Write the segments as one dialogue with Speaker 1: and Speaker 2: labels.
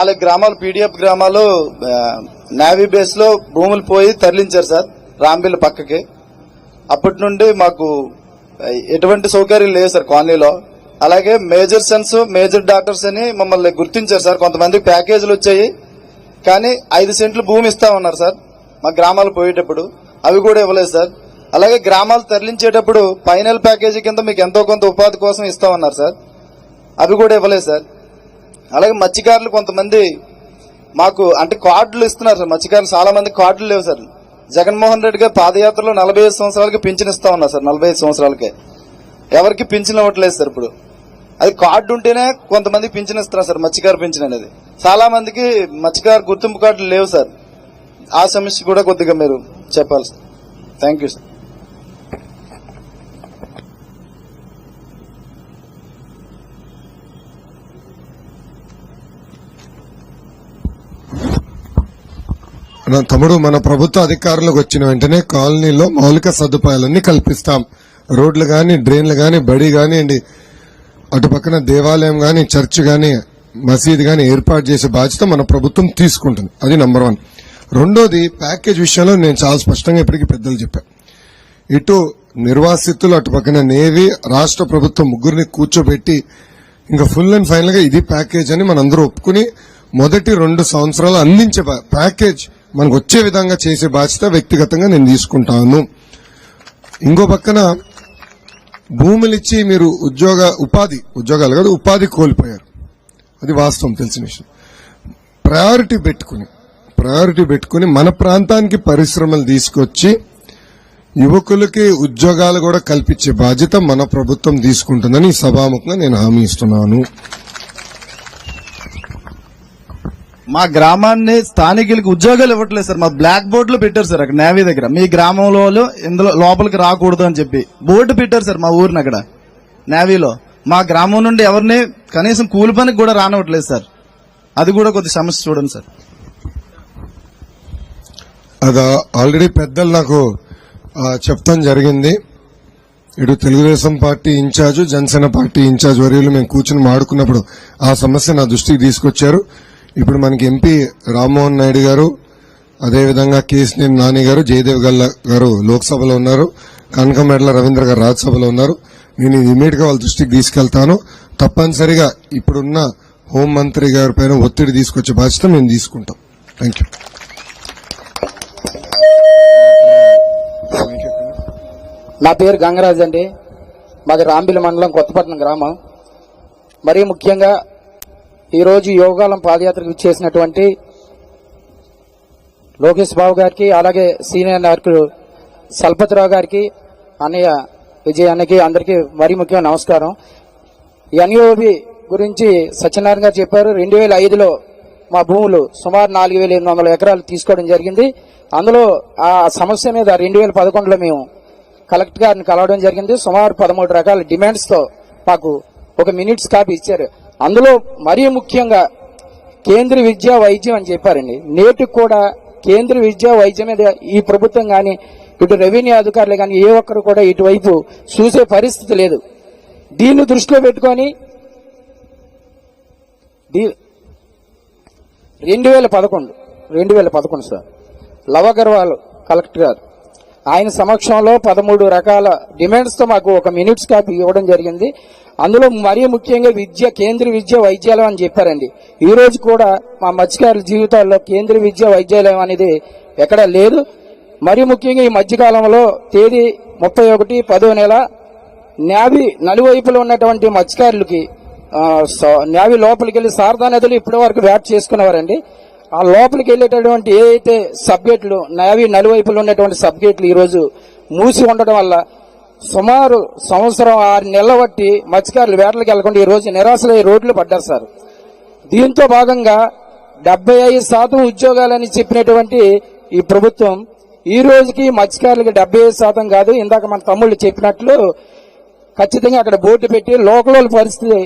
Speaker 1: నాలుగు గ్రామాలు పీడిఎఫ్ గ్రామాలు నేవీ బేస్లో భూములు పోయి తరలించారు సార్ రాంబిల్ పక్కకి. అప్పటి నుండి మాకు ఎటువంటి సౌకర్యం లేవు సార్ కాలనీలో. అలాగే మేజర్ సన్స్ మేజర్ డాక్టర్స్ అని మమ్మల్ని గుర్తించారు సార్ కొంతమంది ప్యాకేజీలు వచ్చాయి. కానీ ఐదు సెంట్లు భూమి ఇస్తా ఉన్నారు సార్ మా గ్రామాలు పోయేటప్పుడు. అవి కూడా ఇవ్వలేదు సార్. అలాగే గ్రామాలు తరలించేటప్పుడు ఫైనల్ ప్యాకేజీ కింద మీకు ఎంతో కొంత ఉపాధి కోసం ఇస్తా ఉన్నారు సార్. అవి కూడా ఇవ్వలేదు సార్. అలాగే మత్స్యకారులు కొంతమంది మాకు అంటే కార్డులు ఇస్తున్నారు సార్. మత్స్యకారులు చాలా మంది కార్డులు లేవు సార్. జగన్మోహన్ రెడ్డి గారు పాదయాత్రలో నలభై ఐదు సంవత్సరాలకి పింఛన్ ఇస్తా ఉన్నారు సార్ నలభై ఐదు సంవత్సరాలకే. ఎవరికి పింఛన్ ఇవ్వట్లేదు సార్ ఇప్పుడు. అది కార్డు ఉంటేనే కొంతమంది పింఛన్ ఇస్తున్నారు సార్ మత్స్యకారు పింఛన్ అనేది. చాలా మందికి మత్స్యకారు గుర్తింపు కార్డులు లేవు సార్. ఆ సమస్య కూడా కొద్దిగా మీరు చెప్పాలి సార్ థ్యాంక్ యూ సార్
Speaker 2: తమ్ముడు మన ప్రభుత్వ అధికారులకు వచ్చిన వెంటనే కాలనీలో మౌలిక సదుపాయాలన్నీ కల్పిస్తాం. రోడ్లు కానీ డ్రైన్లు కానీ బడి కానివ్వండి అటు పక్కన దేవాలయం కానీ చర్చ్ కానీ మసీద్ కానీ ఏర్పాటు చేసే బాధ్యత మన ప్రభుత్వం తీసుకుంటుంది. అది నంబర్ వన్ రెండోది ప్యాకేజ్ విషయంలో నేను చాలా స్పష్టంగా ఇప్పటికీ పెద్దలు చెప్పాను ఇటు నిర్వాసితులు అటు పక్కన నేవీ రాష్ట్ర ప్రభుత్వం ముగ్గురిని కూర్చోబెట్టి ఇంకా ఫుల్ అండ్ ఫైనల్గా ఇది ప్యాకేజ్ అని మనందరూ ఒప్పుకుని మొదటి రెండు సంవత్సరాలు అందించే ప్యా- ప్యాకేజ్ మనకు వచ్చే విధంగా చేసే బాధ్యత వ్యక్తిగతంగా నేను తీసుకుంటాను. ఇంకో పక్కన భూములిచ్చి మీరు ఉద్యోగ ఉపాధి ఉద్యోగాలు కాదు ఉపాధి కోల్పోయారు. అది వాస్తవం తెలిసిన విషయం. ప్రయారిటీ పెట్టుకుని ప్రయారిటీ పెట్టుకుని మన ప్రాంతానికి పరిశ్రమలు తీసుకొచ్చి యువకులకి ఉద్యోగాలు కూడా కల్పించే బాధ్యత మన ప్రభుత్వం తీసుకుంటుందని సభాముఖంగా నేను హామీ ఇస్తున్నాను.
Speaker 1: మా గ్రామాన్ని స్థానికులకి ఉద్యోగాలు ఇవ్వట్లేదు సార్. మా బ్లాక్ బోర్డులు పెట్టారు సార్ అక్కడ నేవీ దగ్గర. మీ గ్రామంలో ఇందులో లోపలికి రాకూడదు అని చెప్పి బోర్డు పెట్టారు సార్ మా ఊరిని అక్కడ నేవీలో. మా గ్రామం నుండి ఎవరిని కనీసం కూలి పనికి కూడా రానివ్వట్లేదు సార్. అది కూడా కొద్ది సమస్య చూడండి సార్.
Speaker 2: అది ఆల్రెడీ పెద్దలు నాకు చెప్తాం జరిగింది. ఇటు Telugu Desam party incharge Janasena party incharge వర్యులు మేము కూర్చుని మాడుకున్నప్పుడు ఆ సమస్య నా దృష్టికి తీసుకొచ్చారు. ఇప్పుడు మనకి ఎంపీ రామ్మోహన్ నాయుడు గారు అదేవిధంగా కేసినేని నాని గారు జయదేవ్ గల్లా గారు లోక్సభలో ఉన్నారు కనకమెడల రవీంద్ర గారు రాజ్యసభలో ఉన్నారు. నేను ఇది ఇమీడియట్గా వాళ్ళ దృష్టికి తీసుకెళ్తాను. తప్పనిసరిగా ఇప్పుడున్న హోంమంత్రి గారి పైన ఒత్తిడి తీసుకొచ్చే బాధ్యత మేము తీసుకుంటాం. థ్యాంక్ యూ
Speaker 3: నా పేరు గంగరాజ్ అండి. మాది రాంబిల్ మండలం కొత్తపట్నం గ్రామం. మరీ ముఖ్యంగా ఈరోజు యోగాలం పాదయాత్రకు చేసినటువంటి లోకేష్ బాబు గారికి అలాగే సీనియర్ నాయకుడు సల్పతిరావు గారికి అన్నయ్య విజయ్ అన్నకి అందరికీ మరీ ముఖ్యం నమస్కారం. ఎన్ఓబి గురించి సత్యనారాయణ గారు చెప్పారు. రెండు వేల ఐదులో మా భూములు సుమారు నాలుగు వేల ఎనిమిది వందల ఎకరాలు తీసుకోవడం జరిగింది. అందులో ఆ సమస్య మీద రెండు వేల పదకొండులో మేము కలెక్టర్ గారిని కలవడం జరిగింది. సుమారు పదమూడు రకాల డిమాండ్స్తో మాకు ఒక మినిట్స్ కాపీ ఇచ్చారు. అందులో మరీ ముఖ్యంగా కేంద్ర విద్యా వైద్యం అని చెప్పారండి. నేటికి కూడా కేంద్ర విద్యా వైద్యం మీద ఈ ప్రభుత్వం కానీ ఇటు రెవెన్యూ అధికారులు కానీ ఏ ఒక్కరు కూడా ఇటువైపు చూసే పరిస్థితి లేదు. దీన్ని దృష్టిలో పెట్టుకొని రెండు వేల పదకొండు రెండు వేల పదకొండు సార్ లవ్ అగర్వాల్ కలెక్టర్ గారు ఆయన సమక్షంలో పదమూడు రకాల డిమాండ్స్తో మాకు ఒక మినిట్స్ కాపీ ఇవ్వడం జరిగింది. అందులో మరీ ముఖ్యంగా విద్య కేంద్ర విద్య వైద్యాలయం అని చెప్పారండి. ఈ రోజు కూడా మా మత్స్యకారుల జీవితాల్లో కేంద్ర విద్య వైద్యాలయం అనేది ఎక్కడా లేదు. మరీ ముఖ్యంగా ఈ మధ్యకాలంలో తేదీ ముప్పై ఒకటి పదో నెల నావి నలువైపులో ఉన్నటువంటి మత్స్యకారులకి నావి లోపలికి వెళ్ళి శారదా నదులు ఇప్పటి వరకు వేట చేసుకునేవారండి ఆ లోపలికి వెళ్ళేటటువంటి ఏ అయితే సబ్గేట్లు నావి నలువైపులో ఉన్నటువంటి సబ్గేట్లు ఈరోజు మూసి ఉండడం వల్ల సుమారు సంవత్సరం ఆరు నెలల బట్టి మత్స్యకారులు వేటలకు వెళ్ళకుండా ఈ రోజు నిరాశలై రోడ్లు పడ్డారు సార్. దీంతో భాగంగా డెబ్బై ఐదు శాతం ఉద్యోగాలని చెప్పినటువంటి ఈ ప్రభుత్వం ఈ రోజుకి మత్స్యకారులకి డెబ్బై ఐదు శాతం కాదు ఇందాక మన తమ్ముళ్ళు చెప్పినట్లు ఖచ్చితంగా అక్కడ బోర్డు పెట్టి లోకల్ పరిస్థితి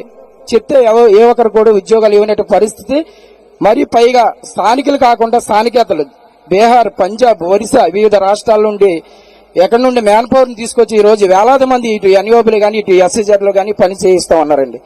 Speaker 3: చెప్తే ఎవ- ఏ ఒక్కరు కూడా ఉద్యోగాలు ఇవ్వనట్టు పరిస్థితి. మరి పైగా స్థానికులు కాకుండా స్థానికేతలు బీహార్ పంజాబ్ ఒరిస్సా వివిధ రాష్ట్రాల నుండి ఎక్కడి నుండి మ్యాన్ పవర్ని తీసుకొచ్చి ఈ రోజు వేలాది మంది ఇటు ఎన్ఓబిలు కానీ ఇటు ఎస్సీజెడ్లు కానీ పని చేయిస్తా ఉన్నారండి.